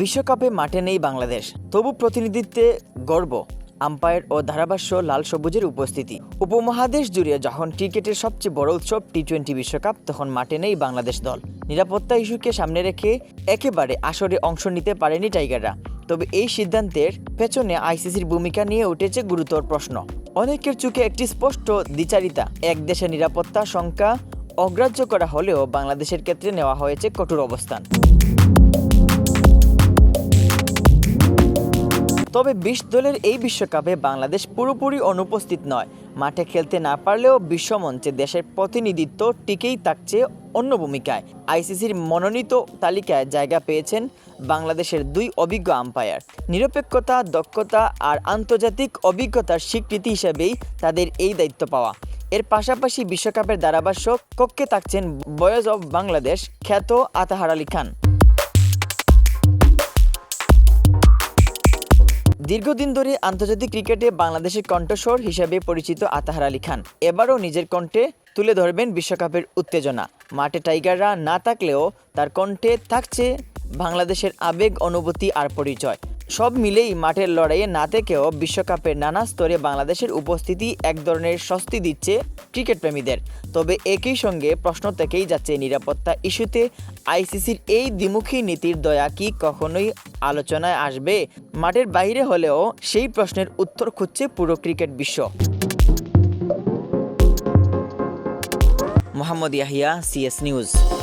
বিশ্বকাপে মাঠে নেই বাংলাদেশ। তবু প্রতিনিধিত্বে গর্ব, আম্পায়ার ও ধারাভাষ্য লাল সবুজের উপস্থিতি। উপমহাদেশ জুড়ে যখন ক্রিকেটের সবচেয়ে বড় উৎসব টি টোয়েন্টি বিশ্বকাপ, তখন মাঠে নেই বাংলাদেশ দল। নিরাপত্তা ইস্যুকে সামনে রেখে একেবারে আসরে অংশ নিতে পারেনি টাইগাররা। তবে এই সিদ্ধান্তের পেছনে আইসিসির ভূমিকা নিয়ে উঠেছে গুরুতর প্রশ্ন। অনেকের চোখে একটি স্পষ্ট দ্বিচারিতা, এক দেশের নিরাপত্তা সংখ্যা অগ্রাহ্য করা হলেও বাংলাদেশের ক্ষেত্রে নেওয়া হয়েছে কঠোর অবস্থান। তবে বিশ দলের এই বিশ্বকাপে বাংলাদেশ পুরোপুরি অনুপস্থিত নয়। মাঠে খেলতে না পারলেও বিশ্বমঞ্চে দেশের প্রতিনিধিত্ব টিকেই থাকছে অন্য ভূমিকায়। আইসিসির মনোনীত তালিকায় জায়গা পেয়েছেন বাংলাদেশের দুই অভিজ্ঞ আম্পায়ার। নিরপেক্ষতা, দক্ষতা আর আন্তর্জাতিক অভিজ্ঞতার স্বীকৃতি হিসেবেই তাদের এই দায়িত্ব পাওয়া। এর পাশাপাশি বিশ্বকাপের ধারাভাষ্য, কক্ষে থাকছেন বয়েজ অব বাংলাদেশ খ্যাত আতাহার আলী খান। দীর্ঘদিন ধরে আন্তর্জাতিক ক্রিকেটে বাংলাদেশের কণ্ঠস্বর হিসাবে পরিচিত আতাহার আলী খান। এবারও নিজের কণ্ঠে তুলে ধরবেন বিশ্বকাপের উত্তেজনা। মাঠে টাইগাররা না থাকলেও তার কণ্ঠে থাকছে বাংলাদেশের আবেগ, অনুভূতি আর পরিচয়। সব মিলেই মাঠের লড়াইয়ে না থেকেও বিশ্বকাপের নানা স্তরে বাংলাদেশের উপস্থিতি এক ধরনের স্বস্তি দিচ্ছে ক্রিকেট প্রেমীদের তবে একই সঙ্গে প্রশ্ন থেকেই যাচ্ছে নিরাপত্তা ইস্যুতে আইসিসির এই দ্বিমুখী নীতির দয়া কি কখনোই আলোচনায় আসবে? মাঠের বাইরে হলেও সেই প্রশ্নের উত্তর খুঁজছে পুরো ক্রিকেট বিশ্ব। Mohammad Yahya, CS news.